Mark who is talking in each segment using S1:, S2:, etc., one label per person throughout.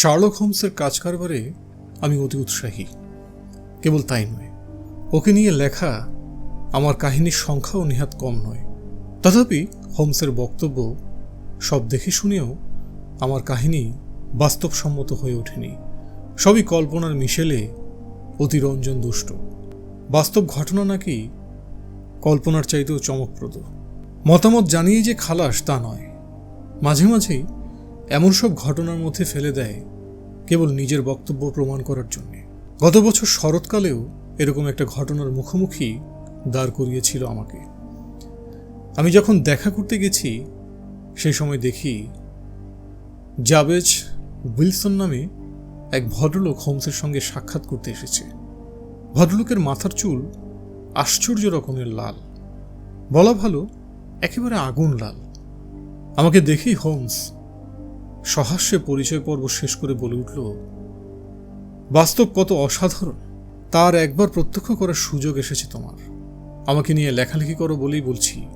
S1: Sherlock হোমসের কাজ কারবারে আমি অতি উৎসাহী। কেবল তাই নয়, ওকে নিয়ে লেখা আমার কাহিনীর সংখ্যাও নেহাত কম নয়। তথাপি হোমসের বক্তব্য সব দেখে শুনেও আমার কাহিনী বাস্তবসম্মত হয়ে ওঠেনি। সবই কল্পনার মিশেলে অতিরঞ্জন দুষ্ট। বাস্তব ঘটনা নাকি কল্পনার চাইতেও চমকপ্রদ। মতামত জানিয়ে যে খালাস তা নয়, মাঝে মাঝেই এমন সব ঘটনার মধ্যে ফেলে দেয় কেবল নিজের বক্তব্য প্রমাণ করার জন্য। গত বছর শরৎকালেও এরকম একটা ঘটনার মুখোমুখি দাঁড় করিয়েছিল আমাকে। আমি যখন দেখা করতে গেছি, সেই সময় দেখি জাবেজ উইলসন নামে এক ভদ্রলোক হোমসের সঙ্গে সাক্ষাৎ করতে এসেছে। ভদ্রলোকের মাথার চুল আশ্চর্য রকমের লাল। বলা ভালো, একেবারে আগুন লাল। আমাকে দেখেই হোমস সহাস্যে পরিচয় পর্ব শেষ করে বলে উঠল, বাস্তব কত অসাধারণ, তার একবার প্রত্যক্ষ করার সুযোগ এসেছে তোমার। আমাকে নিয়ে লেখালেখি করো বলেই বলছি।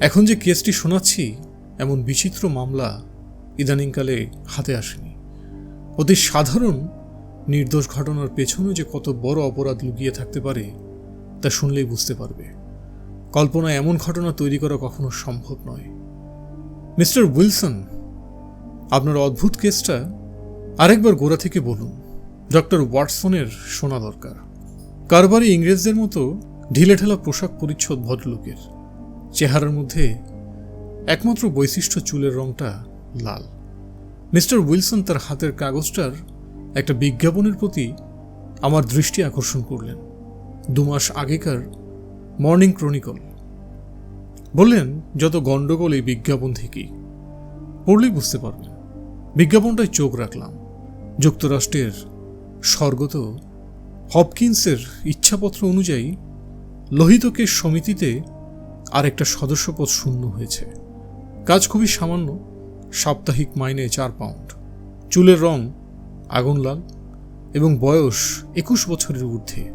S1: এখন যে কেসটি শোনাচ্ছি, এমন বিচিত্র মামলা ইদানিংকালে হাতে আসেনি। অতি সাধারণ, নির্দোষ ঘটনার পেছনে যে কত বড় অপরাধ লুকিয়ে থাকতে পারে, তা শুনলেই বুঝতে পারবে। কল্পনায় এমন ঘটনা তৈরি করা কখনো সম্ভব নয়। মিস্টার উইলসন, আপনার অদ্ভুত কেসটা আরেকবার গোড়া থেকে বলুন। ডক্টর ওয়াটসনের শোনা দরকার। কারবারই ইংরেজদের মতো ঢিলেঢালা পোশাক পরিচ্ছদ ভদ্রলোকের। চেহারার মধ্যে একমাত্র বৈশিষ্ট্য চুলের রংটা লাল। মিস্টার উইলসন তার হাতের কাগজটার একটা বিজ্ঞাপনের প্রতি আমার দৃষ্টি আকর্ষণ করলেন। দু মাস আগেকার মর্নিং ক্রনিকল। বললেন, যত গণ্ডগোল এই বিজ্ঞাপন থেকেই। পড়লেই বুঝতে পারবেন বিজ্ঞাপনটায় চোখ রাখলাম। যুক্তরাষ্ট্রের স্বর্গত হপকিন্সের ইচ্ছাপত্র অনুযায়ী লোহিতকের সমিতিতে আরেকটা সদস্যপদ শূন্য হয়েছে। কাজ খুবই সামান্য, সাপ্তাহিক মাইনে চার পাউন্ড। চুলের রং আগুন লাল এবং বয়স একুশ বছরের ঊর্ধ্বে।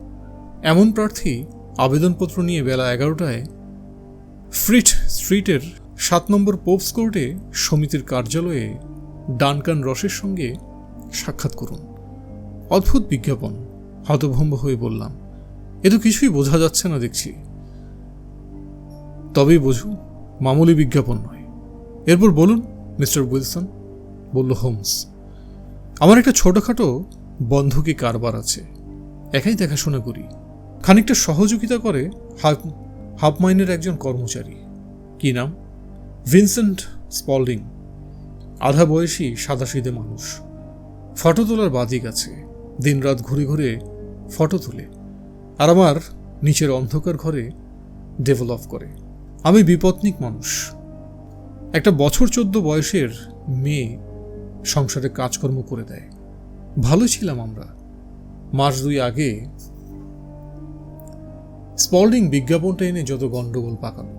S1: এমন প্রার্থী আবেদনপত্র নিয়ে বেলা এগারোটায় ফ্রিট স্ট্রিটের সাত নম্বর পোপস কোর্টে সমিতির কার্যালয়ে ডানকান রসের সঙ্গে সাক্ষাৎ করুন। অদ্ভুত বিজ্ঞাপন, হতভম্ব হয়ে বললাম, এ তো কিছুই বোঝা যাচ্ছে না দেখছি। তবেই বোঝো মামুলি বিজ্ঞাপন নয়। এরপর বলুন, মিস্টার উইলসন, বলল হোমস, আমার একটা ছোটখাটো বন্ধকি কারবার আছে। একাই দেখাশোনা করি। খানিকটা সহযোগিতা করে হাফ হাফ মাইনের একজন কর্মচারী। কি নাম? Vincent Spalding. আধা বয়সী সাদাসিদে মানুষ। ফটো তোলার বাদিক আছে দিনরাত ঘুরে ঘুরে ফটো তুলে। আর আমার নিচের অন্ধকার ঘরে ডেভেলপ করে। আমি বিপত্নিক মানুষ। একটা বছর চোদ্দ বয়সের মেয়ে সংসারে কাজকর্ম করে দেয়। ভালো ছিলাম আমরা। মাস দুই আগে স্পল্ডিং বিজ্ঞাপনটা এনে যত গন্ডগোল পাকালো,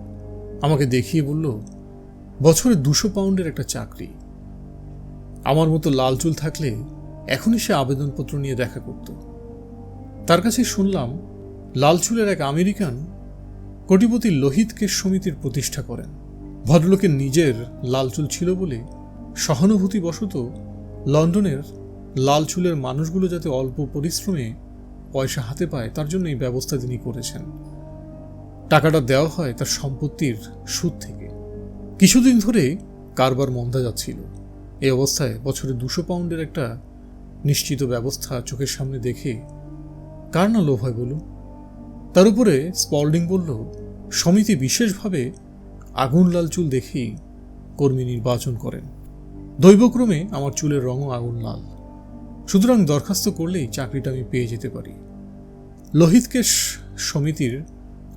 S1: আমাকে দেখিয়ে বলল, বছরে দুশো পাউন্ডের একটা চাকরি। আমার মতো লাল চুল থাকলে এখনই সে আবেদনপত্র নিয়ে দেখা করত। তার কাছে শুনলাম, লাল চুলের এক আমেরিকান কোটিপতি লোহিত কেশ সমিতির প্রতিষ্ঠা করেন। ভদ্রলোকের নিজের লাল চুল ছিল বলে সহানুভূতিবশত লন্ডনের লাল চুলের মানুষগুলো যাতে অল্প পরিশ্রমে পয়সা হাতে পায়, তার জন্য এই ব্যবস্থা তিনি করেছেন। টাকাটা দেওয়া হয় তার সম্পত্তির সুদ থেকে। কিছুদিন ধরে কারবার মন্দা যাচ্ছিল। এই অবস্থায় বছরে দুশো পাউন্ডের একটা নিশ্চিত ব্যবস্থা চোখের সামনে দেখে কার না লোভ হয় বলুন? তার উপরে স্পল্ডিং বলল, সমিতি বিশেষভাবে আগুন লাল চুল দেখেই কর্মী নির্বাচন করেন। দৈবক্রমে আমার চুলের রঙও আগুন লাল। সুতরাং দরখাস্ত করলেই চাকরিটা আমি পেয়ে যেতে পারি। লোহিতকেশ সমিতির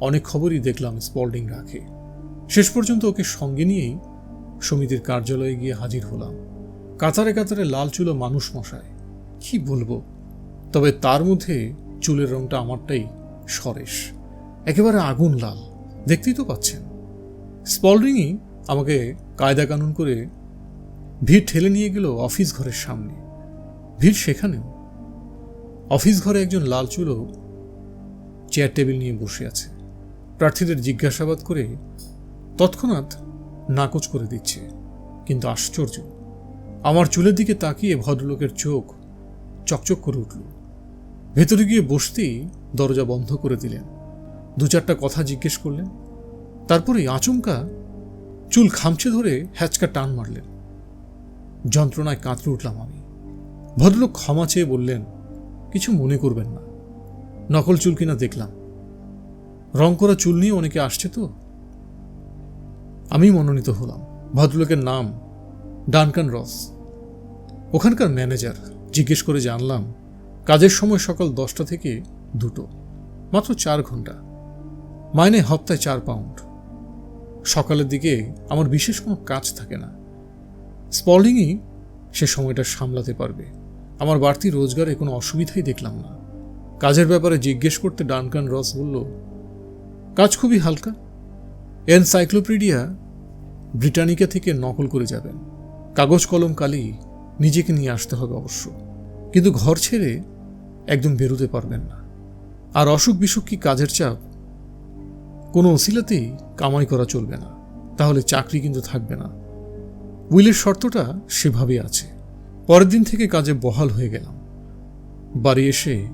S1: অনেক খবরই দেখলাম স্পল্ডিং রাখে। শেষ পর্যন্ত ওকে সঙ্গে নিয়েই সমিতির কার্যালয়ে গিয়ে হাজির হলাম। কাতারে কাতারে লাল চুলো মানুষ মশায়। কি বলব? তবে তার মধ্যে চুলের রংটা আমারটাই সরেশ। একেবারে আগুন লাল। দেখতেই তো পাচ্ছেন। স্পল্ডিংই আমাকে কায়দা কানুন করে ভিড় ঠেলে নিয়ে গেল অফিস ঘরের সামনে। ভিড় সেখানেও। অফিস ঘরে একজন লাল চুলো চেয়ার টেবিল নিয়ে বসে আছে। প্রার্থীদের জিজ্ঞাসাবাদ করে তৎক্ষণাৎ নাকচ করে দিচ্ছে। কিন্তু আশ্চর্য, আমার চুলের দিকে তাকিয়ে ভদ্রলোকের চোখ চকচক করে উঠল। ভেতরে গিয়ে বসতেই দরজা বন্ধ করে দিলেন। দু চারটা কথা জিজ্ঞেস করলেন। তারপরে আচমকা চুল খামচে ধরে হ্যাচকা টান মারলেন। যন্ত্রণায় কাঁতরে উঠলাম আমি। ভদ্রলোক ক্ষমা চেয়ে বললেন, কিছু মনে করবেন না। নকল চুল কিনা দেখলাম। রং করা চুল নিয়ে অনেকে আসছে তো। আমি মনোনীত হলাম। ভদ্রলোকের নাম ডানকান রস। ওখানকার ম্যানেজার জিজ্ঞেস করে জানলাম, কাজের সময় সকাল দশটা থেকে দুটো, মাত্র চার ঘণ্টা। মাইনে হপ্তায় চার পাউন্ড। সকালের দিকে আমার বিশেষ কোনো কাজ থাকে না। স্পলিংই সে সময়টা সামলাতে পারবে। আমার বাড়তি রোজগারে কোনো অসুবিধাই দেখলাম না। কাজের ব্যাপারে জিজ্ঞেস করতে ডানকান রস বলল, কাজ খুবই হালকা। এনসাইক্লোপিডিয়া ব্রিটানিকা থেকে নকল করে যাবেন। কাগজ, কলম, কালি নিজেকে নিয়ে আসতে হবে অবশ্য। কিন্তু ঘর ছেড়ে একদম বেরোতে পারবেন না। আর অসুখ বিসুখ কি কাজের চাপ? কোনো অসিলাতেই কামাই করা চলবে না। তাহলে চাকরি কিন্তু থাকবে না। উইলের শর্তটা সেভাবেই আছে। পরের দিন থেকে কাজে বহাল হয়ে গেলাম। বাড়ি এসে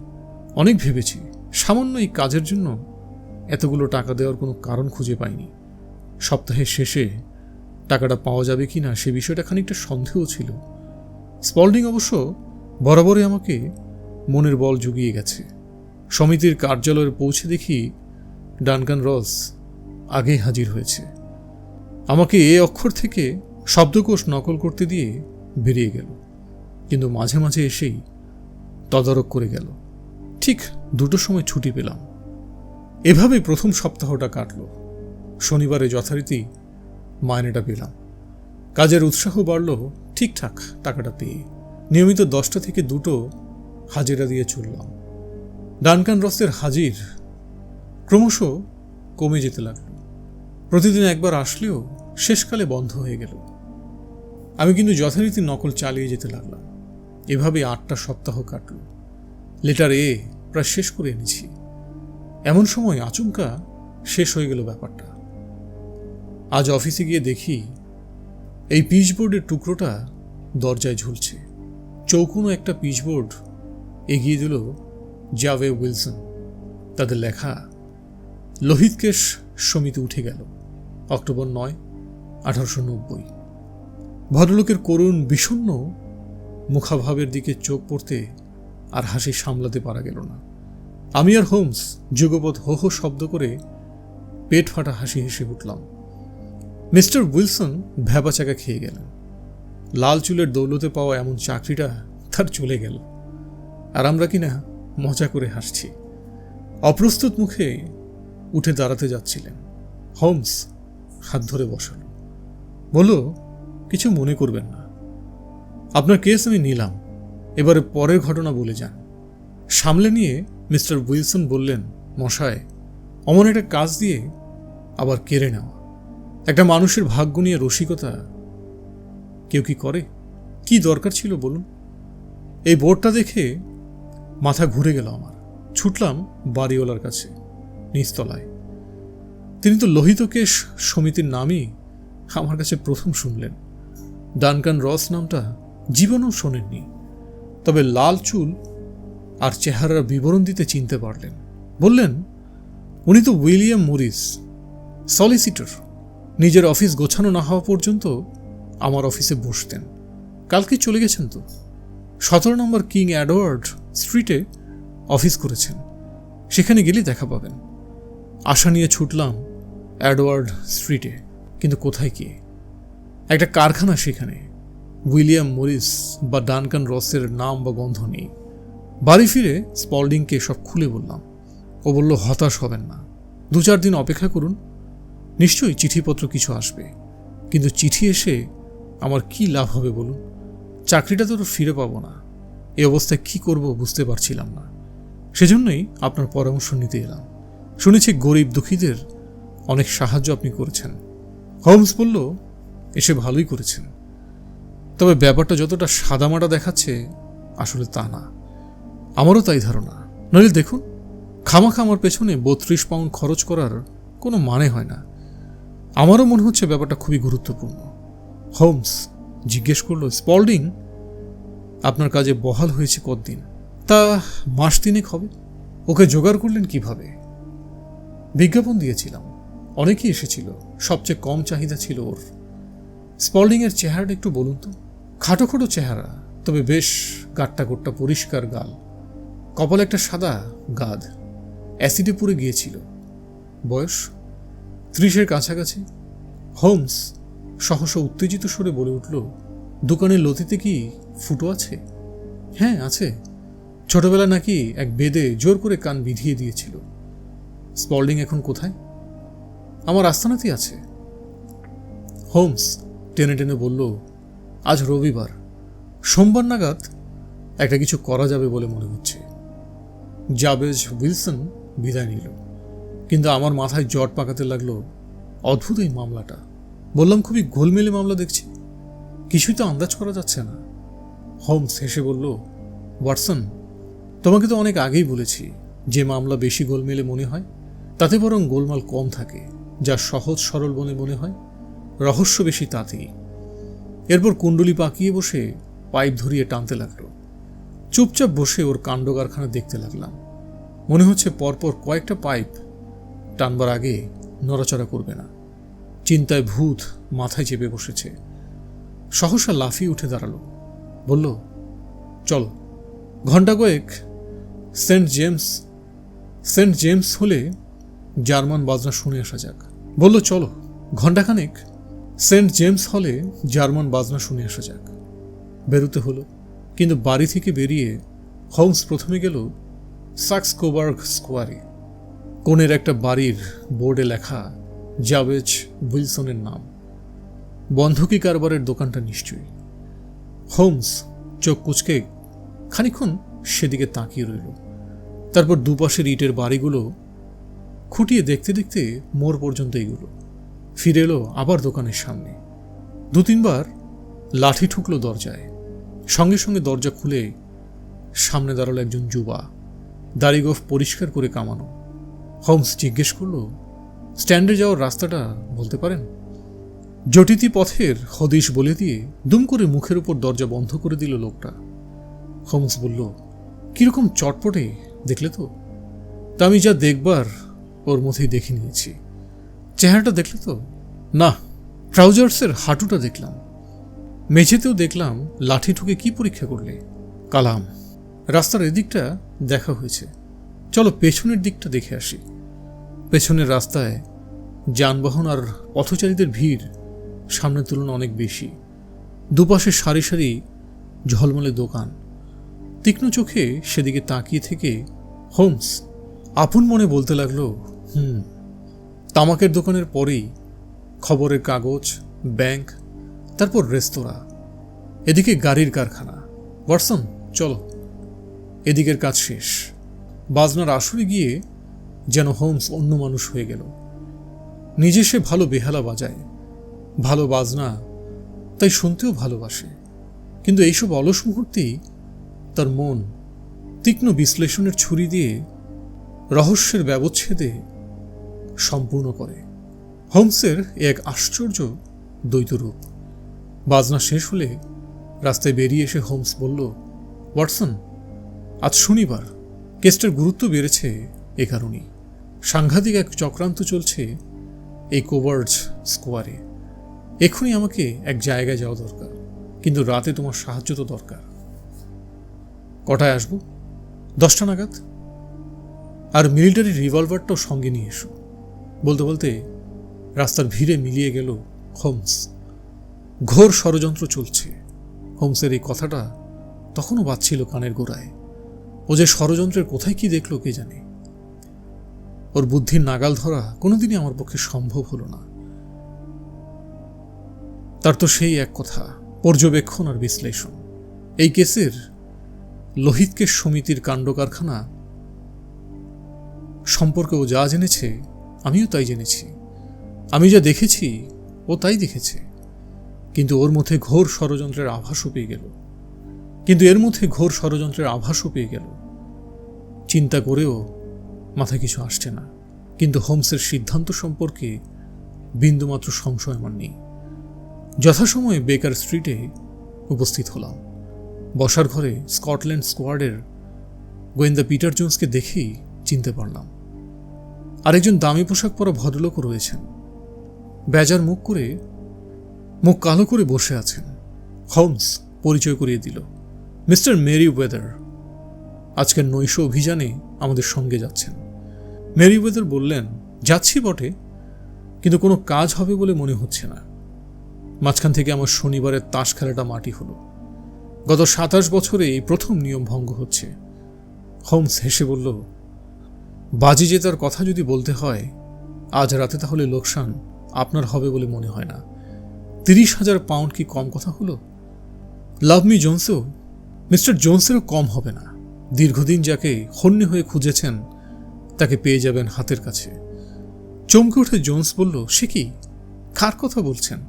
S1: অনেক ভেবেছি। সামান্য এই কাজের জন্য এতগুলো টাকা দেওয়ার কোনো কারণ খুঁজে পাইনি। সপ্তাহের শেষে টাকাটা পাওয়া যাবে কি না সে বিষয়টা খানিকটা সন্দেহ ছিল। স্পল্ডিং অবশ্য বরাবরই আমাকে মনের বল জুগিয়ে গেছে। সমিতির কার্যালয়ে পৌঁছে দেখি ডানকান রস আগেই হাজির হয়েছে। আমাকে এ অক্ষর থেকে শব্দকোষ নকল করতে দিয়ে বেরিয়ে গেল। কিন্তু মাঝে মাঝে এসেই তদারক করে গেল। ঠিক দুটোর সময় ছুটি পেলাম। এভাবেই প্রথম সপ্তাহটা কাটল। শনিবারে যথারীতি মাইনেটা পেলাম। কাজের উৎসাহ বাড়ল ঠিকঠাক টাকাটা পেয়ে। নিয়মিত দশটা থেকে দুটো হাজিরা দিয়ে চললাম। ডানকান রসের হাজির ক্রমশ কমে যেতে লাগল। প্রতিদিন একবার আসলেও শেষকালে বন্ধ হয়ে গেল। আমি কিন্তু যথারীতি নকল চালিয়ে যেতে লাগলাম। এভাবে আটটা সপ্তাহ কাটল। লেটার এ প্রায় শেষ করে এনেছি। এমন সময় আচমকা শেষ হয়ে গেল ব্যাপারটা। আজ অফিসে গিয়ে দেখি এই পিচবোর্ডের টুকরোটা দরজায় ঝুলছে। চৌকুনো একটা পিচবোর্ড এগিয়ে দিল জাভে উইলসন। তাদের লেখা লোহিতকেশ সমিতি উঠে গেল। অক্টোবর নয়, আঠারোশো নব্বই। ভদ্রলোকের করুণ বিষণ্ন মুখাভাবের দিকে চোখ পড়তে আর হাসি সামলাতে পারা গেল না। আমি আর হোমস যুগপথ হো হো শব্দ করে পেট ফাটা হাসি হেসে উঠলাম। মিস্টার উইলসন ভ্যাবাচাকা খেয়ে গেলেন। লাল চুলের দৌলতে পাওয়া এমন চাকরিটা তার চলে গেল। আর আমরা কিনা মজা করে হাসছি। অপ্রস্তুত মুখে উঠে দাঁড়াতে যাচ্ছিলেন। হোমস হাত ধরে বসালো। বলল, কিছু মনে করবেন না। আপনার কেস আমি নিলাম। এবারে পরের ঘটনা বলে যান। সামলে নিয়ে মিস্টার উইলসন বললেন, মশায়, অমন একটা কাজ দিয়ে আবার কেড়ে নেওয়া। একটা মানুষের ভাগ্য নিয়ে রসিকতা কেউ কি করে? কি দরকার ছিল বলুন? এই বোর্ডটা দেখে মাথা ঘুরে গেল আমার। ছুটলাম বাড়িওয়ালার কাছে, নিচতলায়। তিনি তো লোহিতকেশ সমিতির নামই আমার কাছে প্রথম শুনলেন। ডানকান রস নামটা জীবনও শোনেননি। তবে লাল চুল আর চেহারার বিবরণ দিতে চিনতে পারলেন। বললেন, উনি তো উইলিয়াম মরিস, সলিসিটর। নিজের অফিস গোছানো না হওয়া পর্যন্ত আমার অফিসে বসতেন। কালকে চলে গেছেন তো। সতেরো নম্বর কিং অ্যাডওয়ার্ড স্ট্রিটে অফিস করেছেন। সেখানে গেলে দেখা পাবেন। আশা নিয়ে ছুটলাম অ্যাডওয়ার্ড স্ট্রিটে। কিন্তু কোথায় কি? একটা কারখানা সেখানে। উইলিয়াম মরিস বা ডানকান রসের নাম বা গন্ধ নেই। বাড়ি ফিরে স্পল্ডিংকে সব খুলে বললাম। ও বলল, হতাশ হবেন না। দু চার দিন অপেক্ষা করুন। নিশ্চয়ই চিঠিপত্র কিছু আসবে। কিন্তু চিঠি এসে আমার কি লাভ হবে বলুন? চাকরিটা তো ফিরে পাবো না। এ অবস্থায় কি করব বুঝতে পারছিলাম না। সেজন্যই আপনার পরামর্শ নিতে এলাম। শুনেছি গরিব দুঃখীদের অনেক সাহায্য আপনি করেছেন। হোমস বলল, এসে ভালোই করেছেন। তবে ব্যাপারটা যতটা সাদামাটা দেখাচ্ছে, আসলে তা না। আমারও তাই ধারণা। নইলে দেখুন, খামাখা আমার পেছনে বত্রিশ পাউন্ড খরচ করার কোনো মানে হয় না। আমারও মনে হচ্ছে ব্যাপারটা খুবই গুরুত্বপূর্ণ। হোমস, জিজ্ঞেস করল, স্পল্ডিং, আপনার কাজে বহাল হয়েছে কতদিন? তা মাস তিনেক হবে। ওকে জোগাড় করলেন কীভাবে? বিজ্ঞাপন দিয়েছিলাম। অনেকেই এসেছিল। সবচেয়ে কম চাহিদা ছিল ওর। স্পল্ডিংয়ের চেহারাটা একটু বলুন তো। খাটো খাটো চেহারা, তবে বেশ গাট্টা গোট্টা পরিষ্কার গাল। কপালে একটা সাদা গাদ অ্যাসিডে পুড়ে গিয়েছিল। বয়স? ত্রিশের কাছাকাছি। হোমস, সহসা উত্তেজিত সুরে বলে উঠল, দোকানের লতিতে কি ফুটো আছে? হ্যাঁ আছে। ছোটবেলা নাকি এক বেদে জোর করে কান বিধিয়ে দিয়েছিল। স্পল্ডিং এখন কোথায়? আমার আস্তানাতেই আছে। হোমস টেনে টেনে বলল আজ রবিবার। সোমবার নাগাদ একটা কিছু করা যাবে বলে মনে হচ্ছে। জাবেজ উইলসন বিদায় নিল। কিন্তু আমার মাথায় জট পাকাতে লাগল অদ্ভুত এই মামলাটা। বললাম, খুবই গোলমেলে মামলা দেখছি। কিছুই তো আন্দাজ করা যাচ্ছে না। হোমস হেসে বলল, ওয়াটসন, তোমাকে তো অনেক আগেই বলেছি, যে মামলা বেশি গোলমেলে মনে হয়, তাতে বরং গোলমাল কম থাকে, যা সহজ সরল বলে মনে হয়। রহস্য বেশি তাতেই। এরপর কুণ্ডলি পাকিয়ে বসে পাইপ ধরিয়ে টানতে লাগল। চুপচাপ বসে ওর কাণ্ড কারখানা দেখতে লাগলাম। মনে হচ্ছে পরপর কয়েকটা পাইপ টানবার আগে নড়াচড়া করবে না। চিন্তায় ভূত মাথায় চেপে বসেছে। সহসা লাফিয়ে উঠে দাঁড়াল। বলল, চল ঘণ্টা কয়েক সেন্ট জেমস সেন্ট জেমস হলে জার্মান বাজনা শুনে আসা যাক। বলল, চলো ঘণ্টাখানেক সেন্ট জেমস হলে জার্মান বাজনা শুনে আসা যাক। বেরোতে হলো, কিন্তু বাড়ি থেকে বেরিয়ে হোমস প্রথমে গেল সাক্স কোবার্গ স্কোয়ারে। কোণের একটা বাড়ির বোর্ডে লেখা জাভেজ উইলসনের নাম। বন্ধকি কারবারের দোকানটা নিশ্চয়ই। হোমস চোখ কুচকে খানিক্ষণ সেদিকে তাকিয়ে রইল। তারপর দুপাশের ইটের বাড়িগুলো খুঁটিয়ে দেখতে দেখতে মোড় পর্যন্ত এগুলো। ফিরে এলো আবার দোকানের সামনে। দু তিনবার লাঠি ঠুকলো দরজায়। সঙ্গে সঙ্গে দরজা খুলে সামনে দাঁড়াল একজন যুবা। দাড়িগোফ পরিষ্কার করে কামানো। হোমস জিজ্ঞেস করল, স্ট্যান্ডে যাওয়ার রাস্তাটা বলতে পারেন? জটিতি পথের হদিশ বলে দিয়ে দুম করে মুখের উপর দরজা বন্ধ করে দিল লোকটা। হোমস বলল, কীরকম চটপটে, দেখলে তো? তা আমি যা দেখবার, ওর মধ্যেই দেখে নিয়েছি। চেহারাটা দেখলে তো? না, ট্রাউজার্সের হাঁটুটা দেখলাম। মেঝেতেও দেখলাম লাঠি ঠুকে কি পরীক্ষা করলে? কালাম। রাস্তার এদিকটা দেখা হয়েছে। চলো পেছনের দিকটা দেখে আসি। পেছনের রাস্তায় যানবাহন আর পথচারীদের ভিড় সামনের তুলনায় অনেক বেশি। দুপাশে সারি সারি ঝলমলে দোকান। তীক্ষ্ণ চোখে সেদিকে তাকিয়ে থেকে হোমস, আপন মনে বলতে লাগল, হুম তামাকের দোকানের পরেই খবরের কাগজ, ব্যাংক, তারপর রেস্তোরাঁ, এদিকে গাড়ির কারখানা। ওয়াটসন, চলো। এদিকের কাজ শেষ। বাজনার আসরে গিয়ে যেন হোমস অন্য মানুষ হয়ে গেল। নিজে সে ভালো বেহালা বাজায়। ভালো বাজনা তাই শুনতেও ভালোবাসে। কিন্তু এইসব অলস মুহূর্তেই তার মন তীক্ষ্ণ বিশ্লেষণের ছুরি দিয়ে রহস্যের ব্যবচ্ছেদে সম্পূর্ণ করে। হোমসের এক আশ্চর্য দ্বৈত রূপ বাজনা শেষ হলে রাস্তায় বেরিয়ে এসে হোমস বলল, ওয়াটসন, আজ শনিবার। কেসটার গুরুত্ব বেড়েছে এ কারণেই। সাংঘাতিক এক চক্রান্ত চলছে এই কোভার্জ স্কোয়ারে। এক্ষুনি আমাকে এক জায়গায় যাওয়া দরকার, কিন্তু রাতে তোমার সাহায্য তো দরকার। কটায় আসব? দশটা নাগাদ? আর মিলিটারি রিভলভারটাও সঙ্গে নিয়ে এসো। বলতে বলতে রাস্তার ভিড়ে মিলিয়ে গেল হোমস। ঘোর ষড়যন্ত্র চলছে। হোমসের এই কথাটা তখনও বাজছিল কানের গোড়ায়। ও যে ষড়যন্ত্রের কোথায় কি দেখল কে জানে। ওর বুদ্ধির নাগাল ধরা কোনোদিনই আমার পক্ষে সম্ভব হলো না। তার তো সেই এক কথা, পর্যবেক্ষণ আর বিশ্লেষণ। এই কেসের লোহিতকেশ সমিতির কাণ্ড কারখানা সম্পর্কে ও যা জেনেছে আমিও তাই জেনেছি। আমি যা দেখেছি, ও তাই দেখেছে। কিন্তু ওর মধ্যে ঘোর ষড়যন্ত্রের আভাসও পেয়ে গেল। কিন্তু এর মধ্যে ঘোর ষড়যন্ত্রের আভাসও পেয়ে গেল। চিন্তা করেও মাথায় কিছু আসছে না। কিন্তু হোমসের সিদ্ধান্ত সম্পর্কে বিন্দুমাত্র সংশয় আমার নেই। যথাসময়ে বেকার স্ট্রিটে উপস্থিত হলাম। বসার ঘরে স্কটল্যান্ড স্কোয়াডের গোয়েন্দা পিটার জোন্সকে দেখেই চিনতে পারলাম। আরেকজন দামি পোশাক পরা ভদ্রলোকও রয়েছেন। বেজার মুখ করে, মুখ কালো করে বসে আছেন। হোমস পরিচয় করিয়ে দিল। মিস্টার মেরি ওয়েদার, আজকের নৈশ অভিযানে আমাদের সঙ্গে যাচ্ছেন। মেরি ওয়েদার বললেন, যাচ্ছি বটে, কিন্তু কোনো কাজ হবে বলে মনে হচ্ছে না। মাঝখান থেকে আমার শনিবারের তাস খেলাটা মাটি হলো। গত সাতাশ বছরে এই প্রথম নিয়ম ভঙ্গ হচ্ছে। হোমস হেসে বলল বাজি জেতার কথা যদি বলতে হয়, আজ রাতে তাহলে লোকসান আপনার হবে বলে মনে হয় না। তিরিশ হাজার পাউন্ড কি কম কথা হলো? লাভ মি জোন্সেও, মিস্টার জোন্সেরও কম হবে না। দীর্ঘদিন যাকে হন্যে হয়ে খুঁজেছেন, তাকে পেয়ে যাবেন হাতের কাছে। চমকে উঠে জোন্স বলল, সে কি? কার কথা বলছেন?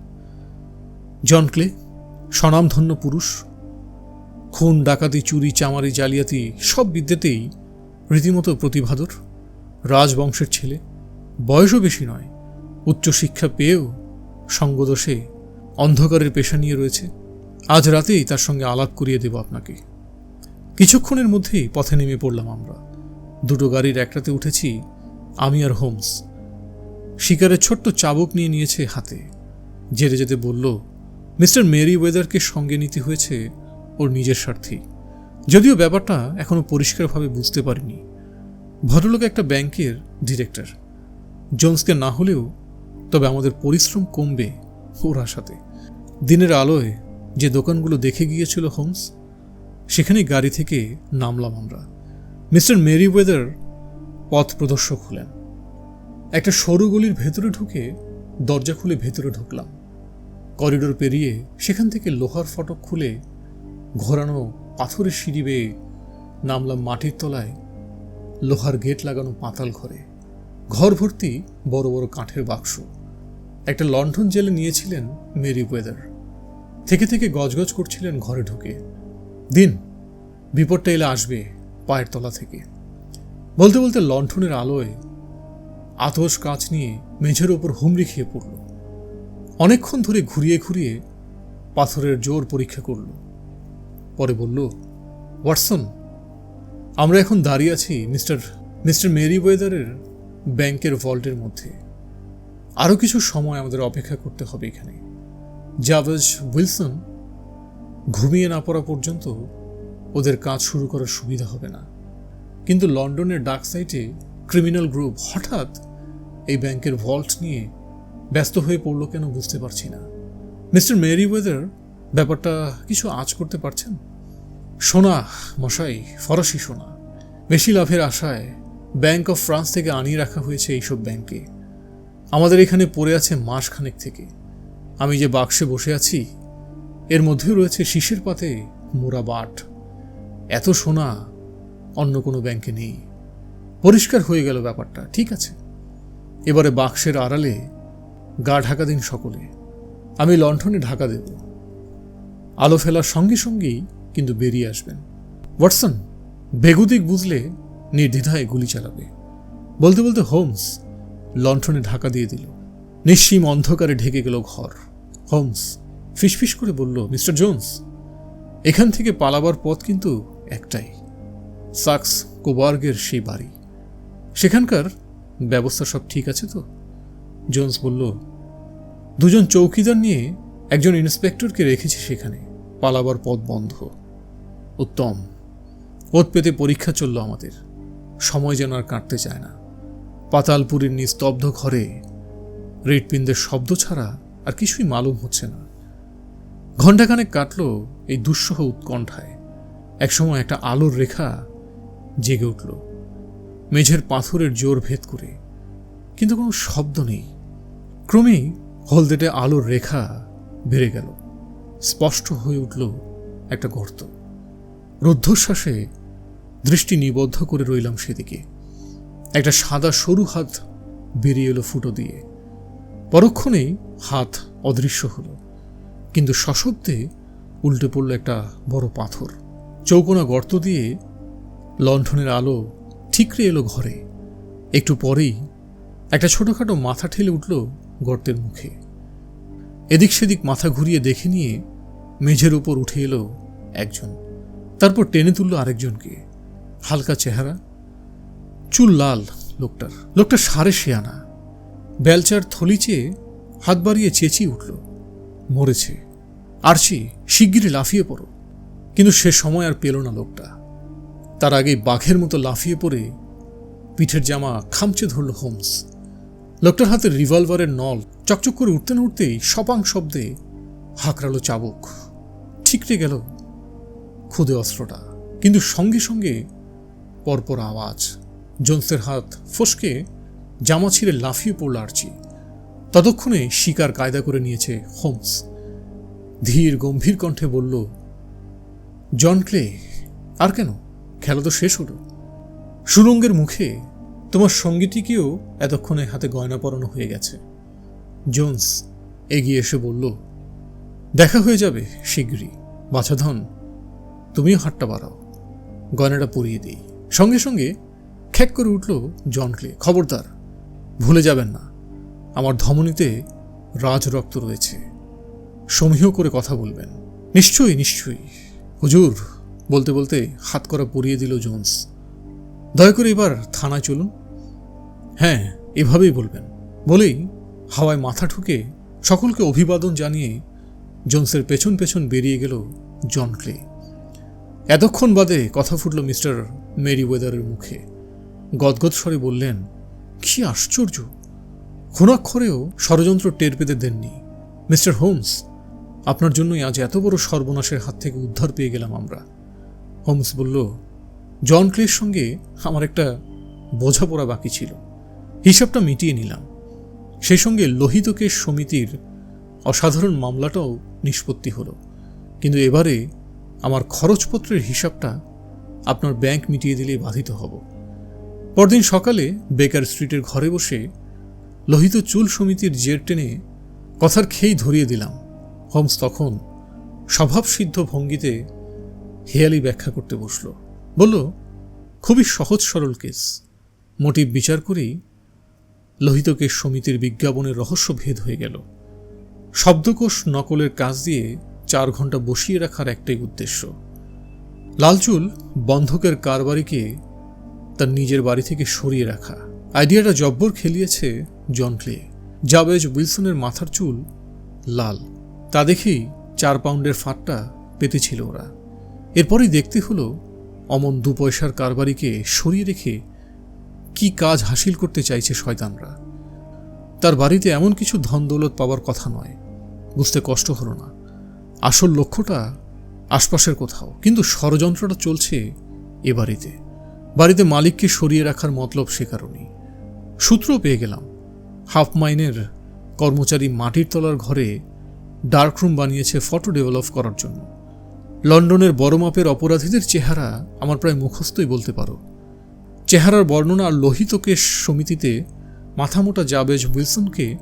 S1: জন ক্লে, স্বনামধন্য পুরুষ, খুন, ডাকাতি, চুরি, চামারি, জালিয়াতি সব বিদ্যেতেই রীতিমতো প্রতিভাদর। রাজবংশের ছেলে। বয়সও বেশি নয়। উচ্চশিক্ষা পেয়েও সঙ্গদোষে অন্ধকারের পেশা নিয়ে রয়েছে। আজ রাতেই তার সঙ্গে আলাপ করিয়ে দেব আপনাকে। কিছুক্ষণের মধ্যেই পথে নেমে পড়লাম আমরা। দুটো গাড়ির একটাতে উঠেছি আমি আর হোমস। শিকারের ছোট্ট চাবুক নিয়ে নিয়েছে হাতে। যেতে যেতে বলল, মিস্টার মেরি ওয়েদারকে সঙ্গে নিতে হয়েছে ওর নিজের স্বার্থেই। যদিও ব্যাপারটা এখনও পরিষ্কারভাবে বুঝতে পারিনি। ভদ্রলোক একটা ব্যাংকের ডিরেক্টর। জোন্সকে না হলেও তবে আমাদের পরিশ্রম কমবে ওর আশাতে। দিনের আলোয় যে দোকানগুলো দেখে গিয়েছিল হোমস সেখানে গাড়ি থেকে নামলাম আমরা। মিস্টার মেরি ওয়েদার পথ প্রদর্শক হলেন। একটা সরু গলির ভেতরে ঢুকে দরজা খুলে ভেতরে ঢুকলাম। করিডোর পেরিয়ে সেখান থেকে লোহার ফটক খুলে ঘোরানো পাথরের সিঁড়ি বেয়ে নামলাম মাটির তলায় লোহার গেট লাগানো পাতাল ঘরে। ঘর ভর্তি বড় বড় কাঠের বাক্স। একটা লণ্ঠন জেলে নিয়েছিলেন মেরি ওয়েদার। থেকে থেকে গজগজ করছিলেন ঘরে ঢুকে। দিন, বিপদটা এলে আসবে পায়ের তলা থেকে। বলতে বলতে লণ্ঠনের আলোয় আতস কাঁচ নিয়ে মেঝের ওপর হুমড়ি খেয়ে পড়ল। অনেকক্ষণ ধরে ঘুরিয়ে ঘুরিয়ে পাথরের জোর পরীক্ষা করল। পরে বলল, ওয়াটসন আমরা এখন দাঁড়িয়ে আছি মিস্টার মিস্টার মেরি ওয়েদারের ব্যাংকের ভল্টের মধ্যে। আরও কিছু সময় আমাদের অপেক্ষা করতে হবে এখানে। জাভেজ উইলসন ঘুমিয়ে না পড়া পর্যন্ত ওদের কাজ শুরু করার সুবিধা হবে না। কিন্তু লন্ডনের ডাক সাইটে ক্রিমিনাল গ্রুপ হঠাৎ এই ব্যাংকের ভল্ট নিয়ে ব্যস্ত হয়ে পড়ল কেন বুঝতে পারছি না। মিস্টার মেরি ওয়েদার ব্যাপারটা কিছু আজ করতে পারছেন? সোনা, মশাই, ফরাসি সোনা। বেশি লাভের আশায় ব্যাংক অফ ফ্রান্স থেকে আনিয়ে রাখা হয়েছে এইসব ব্যাংকে আমাদের এখানে পড়ে আছে মাসখানেক থেকে। আমি যে বাক্সে বসে আছি, এর মধ্যেও রয়েছে শীষের পাতে মোরা বাট। এত সোনা অন্য কোনো ব্যাংকে নেই। পরিষ্কার হয়ে গেল ব্যাপারটা, ঠিক আছে? এবারে বাক্সের আড়ালে গা ঢাকা দিন সকলে। আমি লণ্ঠনে ঢাকা দেব। আলো ফেলার সঙ্গে সঙ্গেই কিন্তু বেরিয়ে আসবেন। ওয়াটসন বেগুদিক বুঝলে নির্দ্বিধায় গুলি চালাবে। বলতে বলতে হোমস লণ্ঠনে ঢাকা দিয়ে দিল। নিঃসীম অন্ধকারে ঢেকে গেল ঘর। হোমস ফিসফিস করে বলল, মিস্টার জোন্স, এখান থেকে পালাবার পথ কিন্তু একটাই, সাক্স কোবার্গের সেই বাড়ি। সেখানকার ব্যবস্থা সব ঠিক আছে তো? জোন্স বলল, দুজন চৌকিদার নিয়ে একজন ইন্সপেক্টরকে রেখেছি সেখানে, পালাবার পথ বন্ধ। উত্তম। ওত পেতে পরীক্ষা চলল আমাদের। সময় যেন আর কাটতে চায় না। পাতালপুরীর নিস্তব্ধ ঘরে হৃৎপিণ্ডের শব্দ ছাড়া আর কিছুই মালুম হচ্ছে না। ঘণ্টাখানেক কাটল এই দুঃসহ উৎকণ্ঠায়। একসময় একটা আলোর রেখা জেগে উঠল। মেঝের পাথরের জোর ভেদ করে। কিন্তু কোনো শব্দ নেই। ক্রমেই হলদেটে আলোর রেখা বেড়ে গেল। স্পষ্ট হয়ে উঠল একটা গর্ত। রুদ্ধশ্বাসে দৃষ্টি নিবদ্ধ করে রইলাম সেদিকে। একটা সাদা সরু হাত বেরিয়ে এলো ফুটো দিয়ে। পরক্ষণেই হাত অদৃশ্য হলো, কিন্তু সশব্দে উল্টে পড়ল একটা বড় পাথর। চৌকোনা গর্ত দিয়ে লণ্ঠনের আলো ঠিকরে এলো ঘরে। একটু পরেই একটা ছোটখাটো মাথা ঠেলে উঠল গর্তের মুখে। এদিক সেদিক মাথা ঘুরিয়ে দেখে নিয়ে মেঝের উপর উঠে এলো একজন। তারপর টেনে তুলল আরেকজনকে। হালকা চেহারা, চুল লাল লোকটার। লোকটা সারে শেয়ানা। বেলচার থলি চেয়ে হাত বাড়িয়ে চেঁচিয়ে উঠল। মরেছে। আরচি শিগগিরই লাফিয়ে পড়ো। কিন্তু সে সময় আর পেল না লোকটা। তার আগে বাঘের মতো লাফিয়ে পড়ে পিঠের জামা খামচে ধরল হোমস। লোকটার হাতে রিভলভারের নল চকচক করে উঠতে না উঠতেই সপাং শব্দে হাঁকড়ালো চাবুক। ঠিকরে গেল খুদে অস্ত্রটা। কিন্তু সঙ্গে সঙ্গে পরপর আওয়াজ। জোন্সের হাত ফসকে জামা ছিঁড়ে লাফিয়ে পড়ল আরচি। ততক্ষণে শিকার কায়দা করে নিয়েছে হোমস। ধীর গম্ভীর কণ্ঠে বলল, জন ক্লে, আর কেন? খেলা তো শেষ হলো। সুরঙ্গের মুখে তোমার সঙ্গীটিকেও এতক্ষণে হাতে গয়না পরানো হয়ে গেছে। জোন্স এগিয়ে এসে বলল, দেখা হয়ে যাবে শীঘ্রই বাছাধন তুমিও হাতটা বাড়াও, গয়নাটা পরিয়ে দিই। সঙ্গে সঙ্গে খ্যাক করে উঠল জন ক্লে খবরদার, ভুলে যাবেন না, আমার ধমনীতে রাজ রক্ত রয়েছে। সমীহ করে কথা বলবেন। নিশ্চয়ই নিশ্চয়ই। হুজুর, বলতে বলতে হাত করা পরিয়ে দিল জোন্স। দয়া করে এবার থানায় চলুন। হ্যাঁ এভাবেই বলবেন। বলেই হাওয়ায় মাথা ঠুকে সকলকে অভিবাদন জানিয়ে জোন্সের পেছন পেছন বেরিয়ে গেল জন ক্লে এতক্ষণ বাদে কথা ফুটল মিস্টার মেরি ওয়েদারের মুখে। গদগদ স্বরে বললেন, কি আশ্চর্য! খুনাক্ষরেও ষড়যন্ত্র টের পেতে দেননি। মিস্টার হোমস, আপনার জন্যই আজ এত বড় সর্বনাশের হাত থেকে উদ্ধার পেয়ে গেলাম আমরা। হোমস বলল, জন ক্লের সঙ্গে আমার একটা বোঝাপড়া বাকি ছিল। হিসাবটা মিটিয়ে নিলাম। সেই সঙ্গে লোহিতকেশ সমিতির অসাধারণ মামলাটাও নিষ্পত্তি হলো। কিন্তু এবারে আমার খরচপত্রের হিসাবটা আপনার ব্যাংক মিটিয়ে দিলেই বাধিত হব। পরদিন সকালে বেকার স্ট্রিটের ঘরে বসে লোহিত চুল সমিতির জের টেনে কথার খেই ধরিয়ে দিলাম। হোমস তখন স্বভাবসিদ্ধ ভঙ্গিতে হেয়ালি ব্যাখ্যা করতে বসল। বলল, খুবই সহজ সরল কেস। মোটিভ বিচার করেই লোহিতকেশ সমিতির বিজ্ঞাপনের রহস্য ভেদ হয়ে গেল। শব্দকোষ নকলের কাজ দিয়ে চার ঘণ্টা বসিয়ে রাখার একটাই উদ্দেশ্য। লালচুল বন্ধকের কারবারিকে তার নিজের বাড়ি থেকে সরিয়ে রাখা। আইডিয়াটা জব্বর খেলিয়েছে জন ক্লে। জাবেজ উইলসনের মাথার চুল লাল। তা দেখেই চার পাউন্ডের ফাটটা পেতেছিল ওরা। এরপরই দেখতে হলো অমন দু পয়সার কারবারিকে সরিয়ে রেখে কি কাজ হাসিল করতে চাইছে শয়তানরা। তার বাড়িতে এমন কিছু ধন দৌলত পাওয়ার কথা নয়। বুঝতে কষ্ট হলো না। আসল লক্ষ্যটা আশপাশের কোথাও। কিন্তু ষড়যন্ত্রটা চলছে এ বাড়িতে। বাড়িতে মালিককে সরিয়ে রাখার মতলব সে কারণেই। সূত্র পেয়ে গেলাম। হাফ মাইনের কর্মচারী মাটির তলার ঘরে ডার্করুম বানিয়েছে ফটো ডেভেলপ করার জন্য। লন্ডনের বড় মাপের অপরাধীদের চেহারা আমার প্রায় মুখস্থই বলতে পারো। চেহারার বর্ণনা আর লোহিতকেশ সমিতিতে মাথামোটা জাবেজ উইলসনকে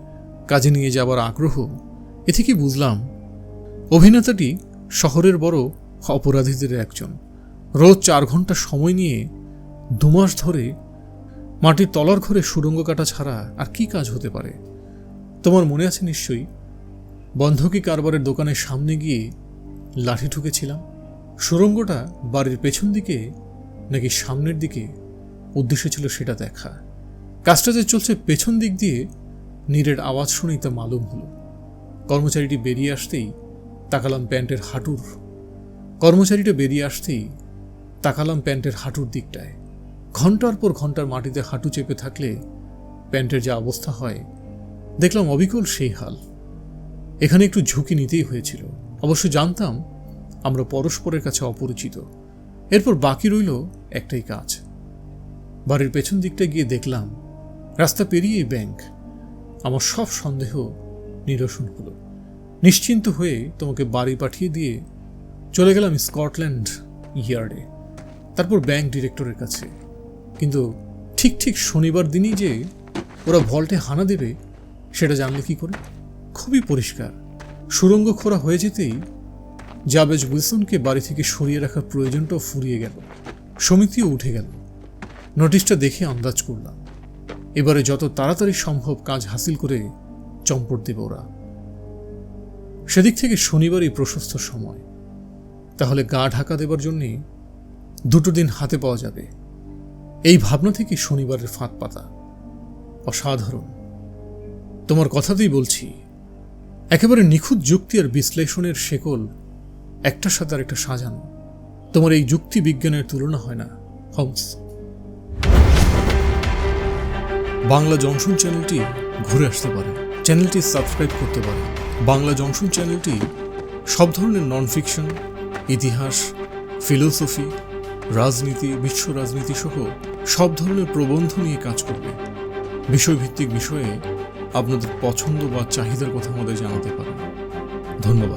S1: কাজে নিয়ে যাবার আগ্রহ, এ থেকে বুঝলাম অভিনেতাটি শহরের বড় অপরাধীদের একজন। রোজ চার ঘণ্টা সময় নিয়ে দুমাস ধরে মাটির তলার ঘরে সুড়ঙ্গ কাটা ছাড়া আর কি কাজ হতে পারে? তোমার মনে আছে নিশ্চয়ই? বন্ধকি কারবারের দোকানের সামনে গিয়ে লাঠি ঠুকেছিলাম। সুড়ঙ্গটা বাড়ির পেছন দিকে নাকি সামনের দিকে উদ্দেশ্য ছিল সেটা দেখা। কাজটা যে চলছে পেছন দিক দিয়ে নীরের আওয়াজ শুনেই তা মালুম হলো। কর্মচারীটি বেরিয়ে আসতেই তাকালাম প্যান্টের হাঁটুর। কর্মচারীটা বেরিয়ে আসতেই তাকালাম প্যান্টের হাঁটুর দিকটায়। ঘণ্টার পর ঘণ্টার মাটিতে হাঁটু চেপে থাকলে প্যান্টের যা অবস্থা হয়, দেখলাম অবিকল সেই হাল। এখানে একটু ঝুঁকি নিতেই হয়েছিল। অবশ্য জানতাম আমরা পরস্পরের কাছে অপরিচিত। এরপর বাকি রইল একটাই কাজ। বাড়ির পেছন দিকটা গিয়ে দেখলাম, রাস্তা পেরিয়েই ব্যাংক। আমার সব সন্দেহ নিরসন হলো। নিশ্চিন্ত হয়ে তোমাকে বাড়ি পাঠিয়ে দিয়ে চলে গেলাম স্কটল্যান্ড ইয়ার্ডে। তারপর ব্যাংক ডিরেক্টরের কাছে। কিন্তু ঠিক ঠিক শনিবার দিনই যে ওরা ভল্টে হানা দেবে, সেটা জানলে কি করে? খুবই পরিষ্কার। সুরঙ্গ খোরা হয়ে যেতেই জাবেজ উইলসনকে বাড়ি থেকে সরিয়ে রাখার প্রয়োজনটাও ফুরিয়ে গেল। সমিতিও উঠে গেল। নোটিশটা দেখে আন্দাজ করলাম। এবারে যত তাড়াতাড়ি সম্ভব কাজ হাসিল করে চম্পট দেবে ওরা। সেদিক থেকে শনিবারই প্রশস্ত সময়। তাহলে গা ঢাকা দেবার জন্যে দুটো দিন হাতে পাওয়া যাবে। এই ভাবনা থেকে শনিবারের ফাঁদ পাতা। অসাধারণ। তোমার কথাতেই বলছি, একেবারে নিখুঁত যুক্তি আর বিশ্লেষণের শেকল একটার সাথে আর একটা সাজানো। তোমার এই যুক্তি বিজ্ঞানের তুলনা হয় না হোমস বাংলা জংশন চ্যানেলটি ঘুরে আসতে পারে। চ্যানেলটি সাবস্ক্রাইব করতে পারে। বাংলা জংশন চ্যানেলটি সব ধরনের নন ফিকশন ইতিহাস ফিলোসফি রাজনীতি, বিশ্ব রাজনীতি সহ সব ধরনের প্রবন্ধ নিয়ে কাজ করবে। বিষয়ভিত্তিক বিষয়ে আপনাদের পছন্দ বা চাহিদার কথা আমাদের জানাতে পারেন। ধন্যবাদ।